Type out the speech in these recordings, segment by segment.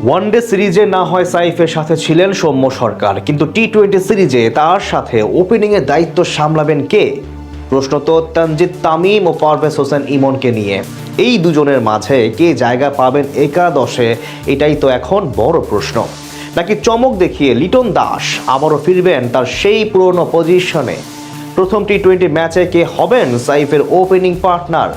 One day সিরিজে না হয় সাইফের সাথে ছিলেন সৌম্য সরকার। কিন্তু টি টোয়েন্টি সিরিজে তার সাথে ওপেনিংয়ের দায়িত্ব সামলাবেন কে? প্রশ্ন তো তানজিদ তামিম ও পারভেজ হোসেন ইমনকে নিয়ে। এই দুজনের মাঝে কে জায়গা পাবেন একাদশে, এটাই তো এখন বড় প্রশ্ন। নাকি চমক দেখিয়ে লিটন দাস আবারও ফিরবেন তার সেই পুরনো পজিশনে? প্রথম টি টোয়েন্টি ম্যাচে কে হবেন সাইফের ওপেনিং পার্টনার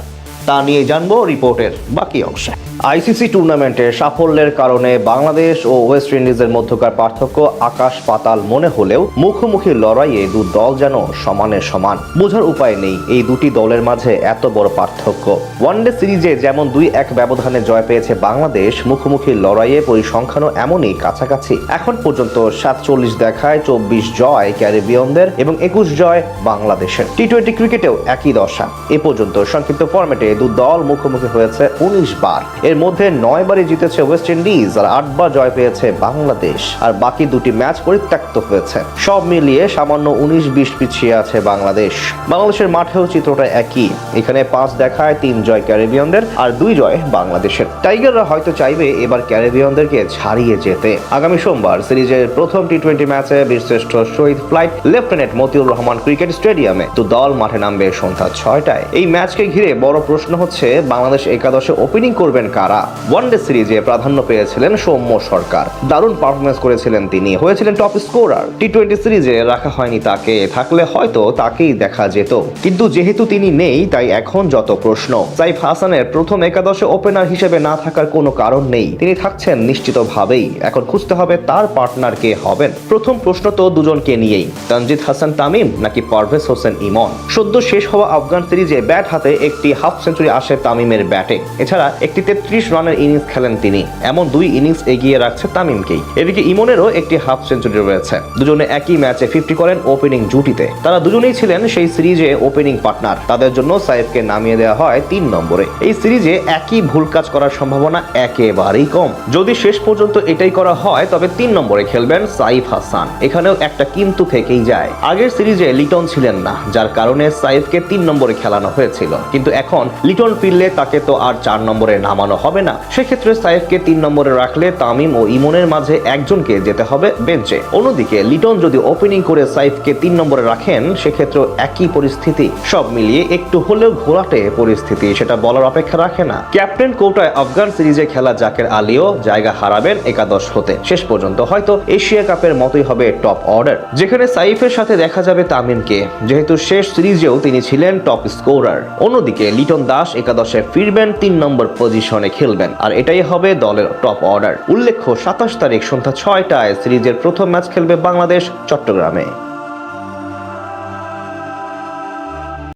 তা নিয়ে জানব রিপোর্টের বাকি অংশে। আইসিসি টুর্নামেন্টে সাফল্যের কারণে বাংলাদেশ ও ওয়েস্ট ইন্ডিজের মধ্যকার পার্থক্য আকাশ পাতাল মনে হলেও মুখোমুখি লড়াইয়ে দু দল যেন সমানে সমান। বোঝার উপায় নেই এই দুটি দলের মাঝে এত বড় পার্থক্য। ওয়ানডে সিরিজে যেমন দুই এক ব্যবধানে জয় পেয়েছে বাংলাদেশ, মুখোমুখি লড়াইয়ে পরিসংখ্যানও এমনই কাছাকাছি। এখন পর্যন্ত সাতচল্লিশ দেখায় চব্বিশ জয় ক্যারিবিয়নদের এবং একুশ জয় বাংলাদেশের। টি টোয়েন্টি ক্রিকেটেও একই দশা। এ পর্যন্ত সংক্ষিপ্ত ফর্মেটে দু দল মুখোমুখি হয়েছে উনিশ বার। এর মধ্যে নয় বারই জিতেছে ওয়েস্ট ইন্ডিজ আর আটবার জয় পেয়েছে বাংলাদেশ। আর বাকি দুটি ম্যাচ পরিত্যক্ত হয়েছে। সব মিলিয়ে সামান্য উনিশ বিশ পিছিয়ে আছে বাংলাদেশ। বাংলাদেশের মাঠেও চিত্রটা একই। এখানে পাঁচ দেখায় তিন জয় ক্যারিবিয়ানদের আর দুই জয় বাংলাদেশের। টাইগাররা হয়তো চাইবে এবার ক্যারিবিয়ানদেরকে ছাড়িয়ে যেতে। আগামী সোমবার সিরিজের প্রথম টি টোয়েন্টি ম্যাচে বীরশ্রেষ্ঠ শহীদ flight lieutenant Motiur Rahman cricket স্টেডিয়ামে তো দল মাঠে নামবে সন্ধ্যা ছয়টায়। এই ম্যাচকে ঘিরে বড় প্রশ্ন হচ্ছে, বাংলাদেশ একাদশে ওপেনিং করবেন কারা? ওয়ানডে সিরিজে প্রাধান্য পেয়েছিলেন সৌম্য সরকার। দারুণ পারফরমেন্স করেছিলেন তিনি। হয়েছিলেন টপ স্কোরার টি টোয়েন্টি সিরিজে রাখা হয়নি তাকে। থাকলে হয়তো তাকেই দেখা যেত। কিন্তু যেহেতু তিনি নেই, তাই এখন যত প্রশ্ন। সাইফ হাসানের প্রথম একাদশে ওপেনার হিসেবে না থাকার কোনো কারণ নেই। তিনি থাকছেন নিশ্চিতভাবেই। এখন খুঁজতে হবে তার পার্টনার কে হবেন। প্রথম প্রশ্ন তো দুজনকে নিয়েই। তানজিদ হাসান তামিম নাকি পারভেজ হোসেন ইমন? সদ্য শেষ হওয়া আফগান সিরিজে ব্যাট হাতে একটি হাফ সেঞ্চুরি আসে তামিমের ব্যাটে এছাড়া একটি তেত্রিশ রানের ইনিংস খেলেন তিনি। এমন দুই ইনিংস এগিয়ে রাখছে তামিমকেই। এদিকে ইমনেরও একটি হাফ সেঞ্চুরি রয়েছে। দুজনে একই ম্যাচে ফিফটি করেন ওপেনিং জুটিতে। তারা দুজনেই ছিলেন সেই সিরিজে ওপেনিং পার্টনার। তাদের জন্য সাইফকে নামিয়ে দেওয়া হয় তিন নম্বরে। এই সিরিজে একই ভুল কাজ করার সম্ভাবনা একেবারেই কম। যদি শেষ পর্যন্ত এটাই করা হয়, তবে তিন নম্বরে খেলবেন সাইফ হাসান। এখানেও একটা কিন্তু থেকেই যায়। আগের সিরিজে লিটন ছিলেন না, যার কারণে সাইফকে তিন নম্বরে খেলানো হয়েছিল। কিন্তু এখন লিটন ফিরলে তাকে তো আর চার নম্বরে নামানো হবে না। সেক্ষেত্রে সাইফকে তিন নম্বরে রাখলে তামিম ও ইমনের মাঝে একজনকে যেতে হবে বেঞ্চে। অন্যদিকে, লিটন যদি ওপেনিং করে সাইফকে তিন নম্বরে রাখেন সেক্ষেত্রে একই পরিস্থিতি। সব মিলিয়ে একটু হলেও ঘোরাটে পরিস্থিতি, সেটা বলার অপেক্ষা রাখে না। ক্যাপ্টেন কোটায় আফগান সিরিজে খেলা জাকের আলীও জায়গা হারাবেন একাদশ হতে। শেষ পর্যন্ত হয়তো এশিয়া কাপের মতোই হবে টপ অর্ডার। যেখানে সাইফের সাথে দেখা যাবে তামিমকে। যেহেতু শেষ সিরিজেও তিনি ছিলেন টপ স্কোরার। অন্যদিকে, লিটন দাস একাদশে ফিরবেন তিন নম্বর পজিশনে। খেলবেন। আর এটাই হবে দলের টপ অর্ডার উল্লেখ্য, সাতাশ তারিখ সন্ধ্যা ছয়টায় সিরিজের প্রথম ম্যাচ খেলবে বাংলাদেশ চট্টগ্রামে।